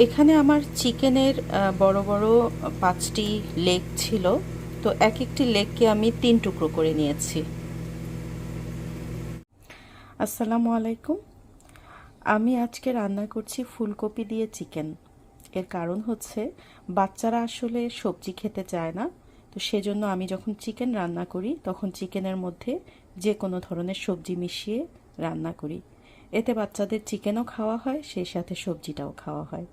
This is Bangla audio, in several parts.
এখানে আমার চিকেনের বড় বড় পাঁচটি লেগ ছিল। তো এক একটি লেগকে আমি তিন টুকরো করে নিয়েছি। আসসালামু আলাইকুম। আমি আজকে রান্না করছি ফুলকপি দিয়ে চিকেন। এর কারণ হচ্ছে, বাচ্চারা আসলে সবজি খেতে চায় না। তো সেজন্য আমি যখন চিকেন রান্না করি, তখন চিকেনের মধ্যে যে কোনো ধরনের সবজি মিশিয়ে রান্না করি। এতে বাচ্চাদের চিকেনও খাওয়া হয়, সেই সাথে সবজিটাও খাওয়া হয়।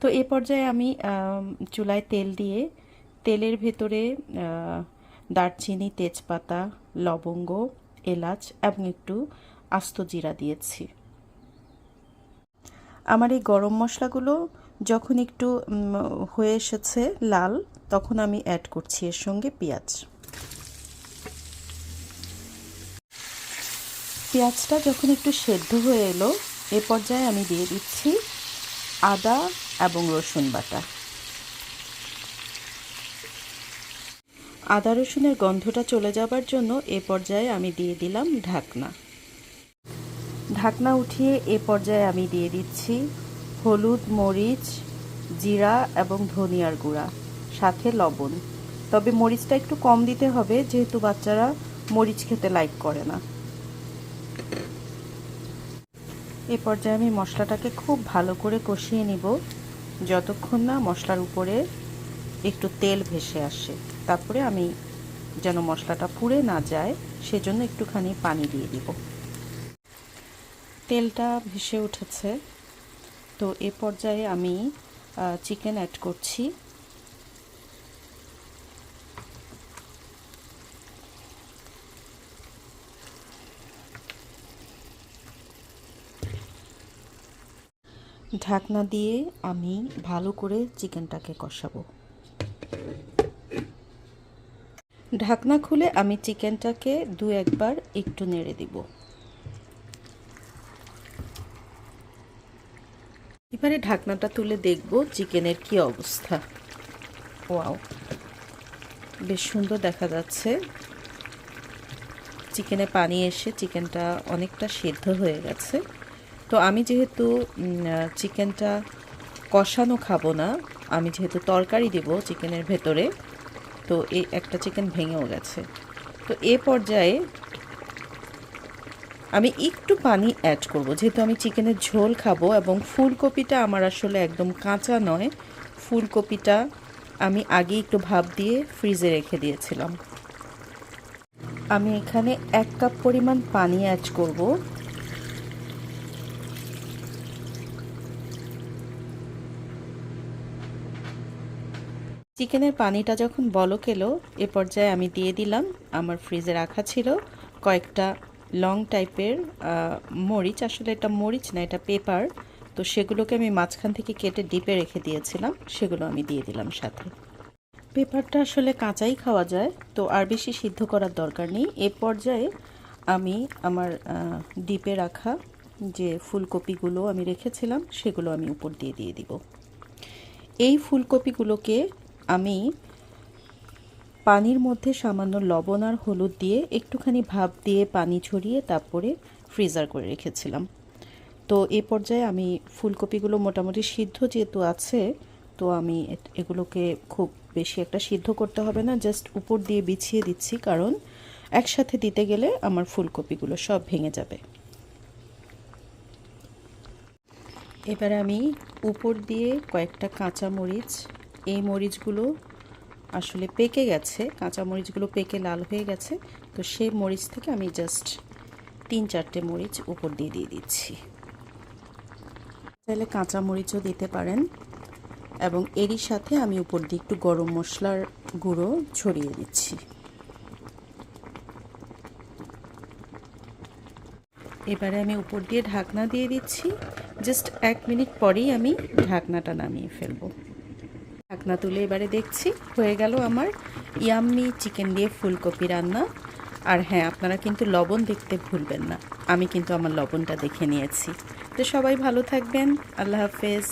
তো এ পর্যায়ে আমি চুলায় তেল দিয়ে, তেলের ভেতরে দারচিনি, তেজপাতা, লবঙ্গ, এলাচ এবং একটু আস্ত জিরা দিয়েছি। আমার এই গরম মশলাগুলো যখন একটু হয়ে এসেছে লাল, তখন আমি অ্যাড করছি এর সঙ্গে পেঁয়াজ। পেঁয়াজটা যখন একটু সেদ্ধ হয়ে এলো, এ পর্যায়ে আমি দিয়ে দিচ্ছি আদা এবং রসুন বাটা। আদা রসুনের গন্ধটা চলে যাবার জন্য এ পর্যায়ে আমি দিয়ে দিলাম ঢাকনা। ঢাকনা উঠিয়ে এ পর্যায়ে আমি দিয়ে দিচ্ছি হলুদ, মরিচ, জিরা এবং ধনিয়ার গুঁড়া, সাথে লবণ। তবে মরিচটা একটু কম দিতে হবে, যেহেতু বাচ্চারা মরিচ খেতে লাইক করে না। এ পর্যায়ে আমি মশলাটাকে খুব ভালো করে কষিয়ে নিব। যতক্ষণ না মশলার উপরে একটু তেল ভেসে আসে, তারপরে আমি যেন মশলাটা পুড়ে না যায়, সেজন্য একটুখানি পানি দিয়ে দিব। তেলটা ভেসে উঠেছে। তো এ পর্যায়ে আমি চিকেন অ্যাড করছি। ঢাকনা দিয়ে আমি ভালো করে চিকেনটাকে কষাবো। ঢাকনা খুলে আমি চিকেনটাকে দু একবার একটু নেড়ে দিব। এবারে ঢাকনাটা তুলে দেখব চিকেনের কি অবস্থা। ওয়াও, বেশ সুন্দর দেখা যাচ্ছে। চিকেনে পানি এসে চিকেনটা অনেকটা সেদ্ধ হয়ে গেছে। তো আমি যেহেতু চিকেনটা কষানো খাব না, আমি যেহেতু তরকারি দেব চিকেনের ভেতরে, তো এই একটা চিকেন ভেঙেও গেছে। তো এ পর্যায়ে আমি একটু পানি অ্যাড করব, যেহেতু আমি চিকেনের ঝোল খাব এবং ফুলকপিটা আমার আসলে একদম কাঁচা নয়, ফুলকপিটা আমি আগে একটু ভাপ দিয়ে ফ্রিজে রেখে দিয়েছিলাম। আমি এখানে এক কাপ পরিমাণ পানি অ্যাড করব। চিকেনের পানিটা যখন বলক এলো, এ পর্যায়ে আমি দিয়ে দিলাম। আমার ফ্রিজে রাখা ছিল কয়েকটা লং টাইপের মরিচ। আসলে এটা মরিচ না, এটা পেপার। তো সেগুলোকে আমি মাঝখান থেকে কেটে ডিপে রেখে দিয়েছিলাম। সেগুলো আমি দিয়ে দিলাম সাথে। পেপারটা আসলে কাঁচাই খাওয়া যায়, তো আর বেশি সিদ্ধ করার দরকার নেই। এ পর্যায়ে আমি আমার ডিপে রাখা যে ফুলকপিগুলো আমি রেখেছিলাম, সেগুলো আমি উপর দিয়ে দিয়ে দিব। এই ফুলকপিগুলোকে আমি পানির মধ্যে সামান্য লবণ আর হলুদ দিয়ে একটুখানি ভাপ দিয়ে পানি ছড়িয়ে তারপরে ফ্রিজার করে রেখেছিলাম। তো এ পর্যায়ে আমি ফুলকপিগুলো মোটামুটি সিদ্ধ যেহেতু আছে, তো আমি এগুলোকে খুব বেশি একটা সিদ্ধ করতে হবে না জাস্ট উপর দিয়ে বিছিয়ে দিচ্ছি, কারণ একসাথে দিতে গেলে আমার ফুলকপিগুলো সব ভেঙে যাবে। এবার আমি উপর দিয়ে কয়েকটা কাঁচা মরিচ এই মরিচগুলো আসলে পেকে গেছে, কাঁচা মরিচগুলো পেকে লাল হয়ে গেছে, তো সেই মরিচ থেকে আমি জাস্ট তিন চারটে মরিচ উপর দিয়ে দিয়ে দিচ্ছি। চাইলে কাঁচা মরিচও দিতে পারেন এবং এরই সাথে আমি উপর দিয়ে একটু গরম মশলার গুঁড়ো ছড়িয়ে দিচ্ছি। এবারে আমি উপর দিয়ে ঢাকনা দিয়ে দিচ্ছি। জাস্ট এক মিনিট পরেই আমি ঢাকনাটা নামিয়ে ফেলব। ঢাকনা তুলে এবারে দেখছি, হয়ে গেল আমার ইয়াম্মি চিকেন দিয়ে ফুলকপি রান্না। আর হ্যাঁ আপনারা কিন্তু লবণ দেখতে ভুলবেন না, আমি কিন্তু আমার লবণটা দেখে নিয়েছি। তো সবাই ভালো থাকবেন, আল্লাহ হাফেজ।